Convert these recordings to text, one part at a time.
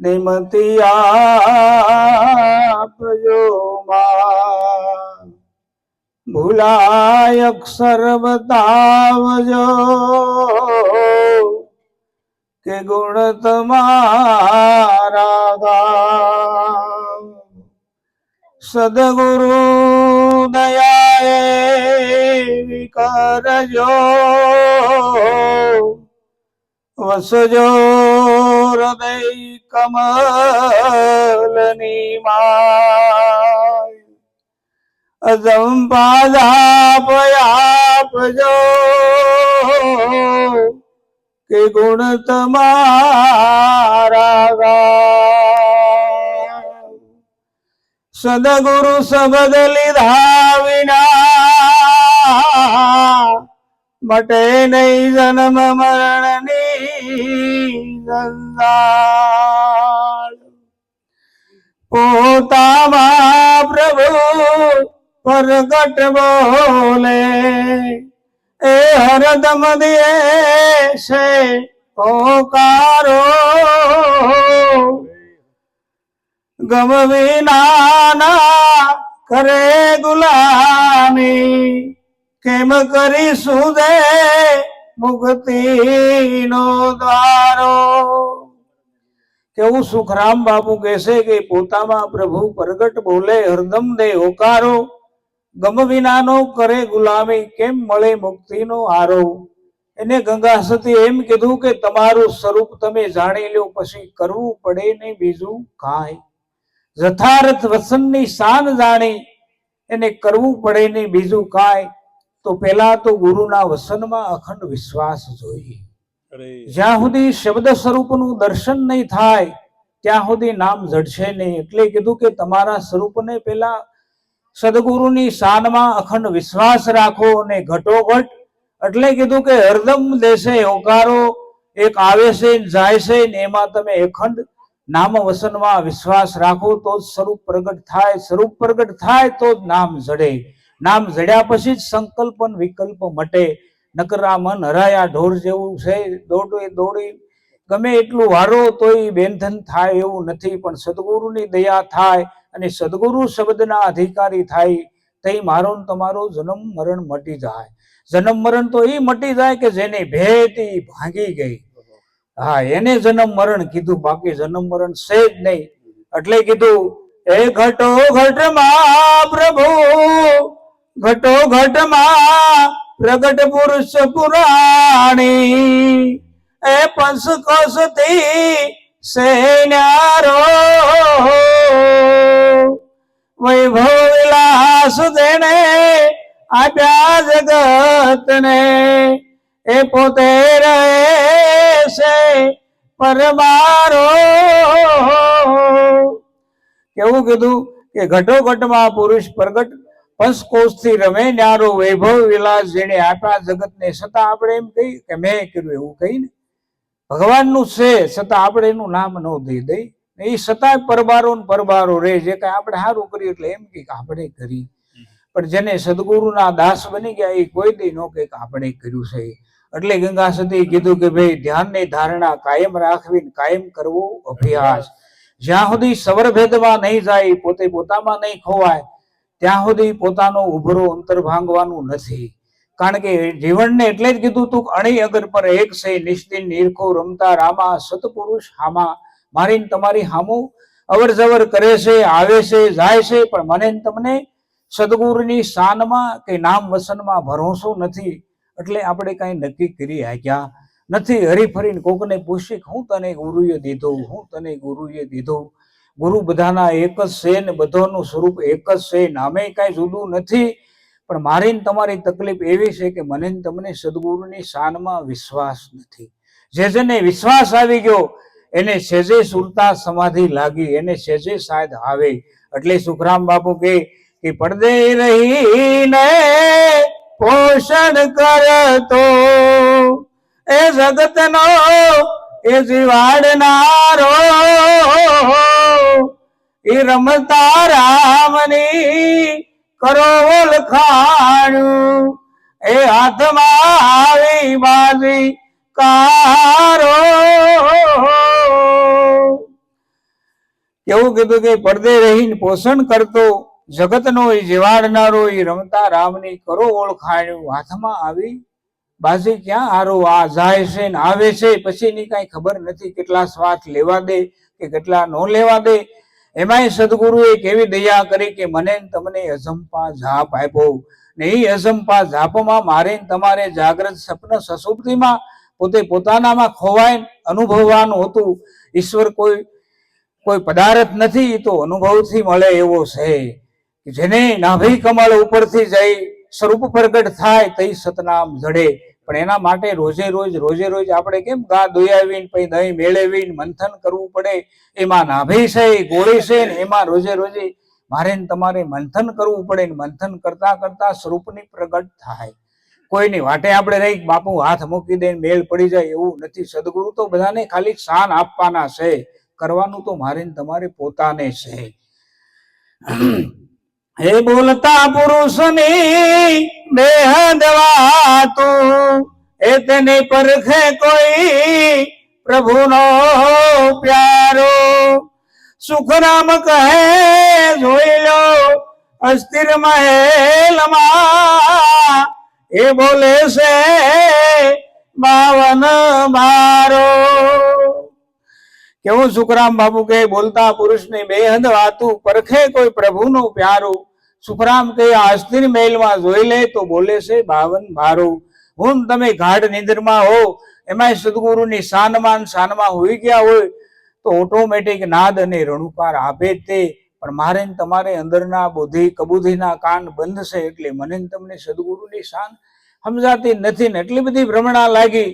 નિમતી આપજો ભૂલાય અક્ષર બતાવજો કે ગુણ તમારા સદગુરુ દયાએ કરજો વસજો હૃદય કમલની માય અજંપાદાપ આપજો કે ગુણ તમારા ગામ સદગુરુ શબ્દ લીધા વિના મટે નહીં જન્મ મરણની ગંગાળ. પોતામાં પ્રભુ પ્રગટ બોલે, એ હરદમ દે છે ઓકારો ગમ વિના કરે ગુલામી. કેમ કરીશું દે મુક્તિનો દ્વારો? કેવું સુખરામ બાપુ કહેશે કે પોતામાં પ્રભુ પ્રગટ બોલે, હરદમ દે હોકારો. ગમ વિનાનો કરે ગુલામી, કેમ મળે મુક્તિનો આરો એને ગંગા સતી એમ કીધું કે તમારું સ્વરૂપ તમે જાણી લો, પછી કરવું પડે નહીં બીજું કાંઈ. યથાર્થ વસનની શાન જાણી, એને કરવું પડે નહીં બીજું કાંઈ. તો પેલા તો ગુરુના વસનમાં અખંડ વિશ્વાસ જોઈએ. જ્યાં સુધી શબ્દ સ્વરૂપનું દર્શન નહીં થાય ત્યાં સુધી નામ જડશે નહીં. એટલે કીધું કે તમારા સ્વરૂપને પેલા સદગુરુની શાનમાં અખંડ વિશ્વાસ રાખો અને ઘટોઘટ એટલે કીધું કે હરદમ દેશે હોકારો એક આવે છે જાય છે ને એમાં તમે અખંડ નામ વસનમાં વિશ્વાસ રાખો તો જ સ્વરૂપ પ્રગટ થાય. સ્વરૂપ પ્રગટ થાય તો જ નામ જડે. નામ જડ્યા પછી જ સંકલ્પ વિકલ્પ મટે. નકર આ મન હરાયા ઢોર જેવું છે. દોડે દોડી. ગમે એટલું વારો તોય બેંધન થાય એવું નથી, પણ સદગુરુની દયા થાય અને સદગુરુ શબ્દના અધિકારી થાય, તઈ મારો તમારો જન્મ મરણ મટી જાય. જન્મ મરણ તો એ મટી જાય કે જેને ભેતી ભાંગી ગઈ. હા, એને જન્મ મરણ કીધું, બાકી જન્મ મરણ છે જ નહીં. એટલે કીધું, એ ઘટો ઘટમાં પ્રભુ ઘટો ઘટમાં પ્રગટ પુરુષ પુરાણી. એ પંસ કોસથી સેનારો વૈભવ વિલાસ દેને આપ્યા જગતને. એ પોતે રહે છે પરમારો. કેવું કીધું કે ઘટો ઘટમાં પુરુષ પ્રગટ પંચકોશથી રમે, ન્યારો વૈભવ વિલાસ જેને આપ્યા જગતને છતાં આપણે એમ કહી કે મેં કર્યું એવું કહીને. ભગવાનનું છે છતાં આપણે એનું નામ ન દઈ દઈ. એ છતાંય પરબારો ને પરબારો રહે જે કઈ આપણે સારું કર્યું એટલે એમ કે આપણે કરી. પણ જેને સદગુરુના દાસ બની ગયા એ કોઈ દી ન કે આપણે કર્યું છે. એટલે ગંગા સતી કીધું કે ભાઈ, ધ્યાનની ધારણા કાયમ રાખવી કાયમ કરવો અભ્યાસ. જ્યાં સુધી સવરભેદમાં નહીં જાય, પોતે પોતામાં નહીં ખોવાય ત્યાં સુધી પોતાનો ઉભરો અંતર ભાંગવાનું નથી. કારણ કે જીવનને એટલે જ કીધું તું, અણી અગર પર એક છે નિશ્ચિત નિરખો રમતા રામા સતપુરુષ હામા. મારી તમારી હામો અવર જવર કરે છે, આવે છે, જાય છે, પણ મને તમને સદગુરુની શાનમાં કે નામ વસનમાં ભરોસો નથી. એટલે આપણે કઈ નક્કી કરી હાક્યા નથી. હરીફરીને કોકને પૂછી હું તને ગુરુએ દીધો, હું તને ગુરુએ દીધો? ગુરુ બધાના એક જ છે ને બધાનું સ્વરૂપ એક જ છે નામે કાંઈ જુદું નથી. પણ મારી તમારી તકલીફ એવી છે કે મને તમને સદગુરુની શાનમાં વિશ્વાસ નથી. જે જેને વિશ્વાસ આવી ગયો, એને સેજે સુરતા સમાધિ લાગી, એને સેજે શાયદ આવે. એટલે સુખરામ બાપુ કે કે પડદે રહીને પોષણ કરતો એ જગતનો એ જીવાડનારો. એ રમતા રામની કરો ઓળખાણું એ હાથમાં આવી બાજી કારો. કેવું કીધું કે પડદે રહીને પોષણ કરતો જગતનો એ જીવાડનારો એ રમતા રામની કરો ઓળખાણ્યું હાથમાં આવી બાજી ક્યાં હારો? આ જાય છે ને આવે છે, પછીની કાંઈ ખબર નથી કેટલા શ્વાસ લેવા દે. કે કેટલા ન લેવા દે, એમાંય સદગુરુએ કેવી દયા કરી કે મને તમને અજંપા જાપ આપ્યો. ને એ અજંપા જાપમાં મારે તમારે જાગ્રત સપન સસુપ્તિમાં પોતે પોતાનામાં ખોવાય અનુભવવાનું હતું. ઈશ્વર કોઈ કોઈ પદાર્થ નથી, તો અનુભવથી મળે એવો છે જેને નાભી કમળ ઉપરથી જઈ સ્વરૂપ પ્રગટ થાય, તઈ સતનામ જડે. પણ એના માટે રોજે રોજ રોજે રોજ આપણે કેમ ગા દોયાવીને, પછી દહીં મેળવીને મંથન કરવું પડે, એમાં નાભી છે, ગોળી છે ને એમાં રોજે રોજે મારે તમારે મંથન કરવું પડે ને મંથન કરતા કરતા સ્વરૂપની પ્રગટ થાય. કોઈની વાટે આપણે રહી બાપુ હાથ મૂકી દે મેળ પડી જાય એવું નથી. સદગુરુ તો બધાને ખાલી શાન આપવાના છે. કરવાનું તો મારે તમારે પોતાને છે. હે બોલતા પુરુષની બેહદ વાતું એ તેને પરખે કોઈ પ્રભુનો પ્યારો. સુખરામ કહે, જોઈ લો, અસ્થિર મહેલમાં એ બોલે છે, બાવન મારો કેવું સુખરામ બાબુ કે બોલતા પુરુષની બેહદ વાતું પરખે કોઈ પ્રભુનું પ્યારું? સુખરામ કહે આ મહેલમાં જોઈ લે તો બોલે છે, બાવન મારું. હું તમે ગાઢ નિંદ્રમાં હો, એમાંય સદગુરુની શાનમાં શાનમાં હોઈ ગયા હોય, તો ઓટોમેટિક નાદ અને રણુકાર આપે તે. પણ મારે તમારે અંદરના બુદ્ધિ કબુધિના કાન બંધ છે, એટલે મને તમને સદગુરુની શાન સમજાતી નથી ને એટલી બધી ભ્રમણા લાગી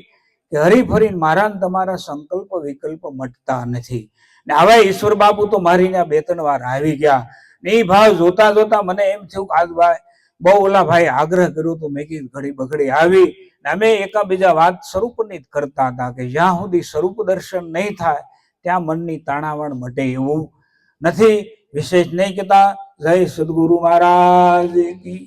કે હરીફરી મારા તમારા સંકલ્પ વિકલ્પ મટતા નથી. ને આવા ઈશ્વર બાપુ તો મારી બે ત્રણ વાર આવી ગયા. એ ભાવ જોતા જોતા મને એમ થયું કે આજ ભાઈ બહુ ઓલા ભાઈ આગ્રહ કર્યો તો મેં કીધું ઘડી બઘડી આવી અમે એકાબીજા વાત સ્વરૂપની કરતા હતા કે જ્યાં સુધી સ્વરૂપ દર્શન નહીં થાય, ત્યાં મનની તાણાવણ મટે એવું નથી. વિશેષ નહીં કહેતા, જય સદગુરુ મહારાજ કી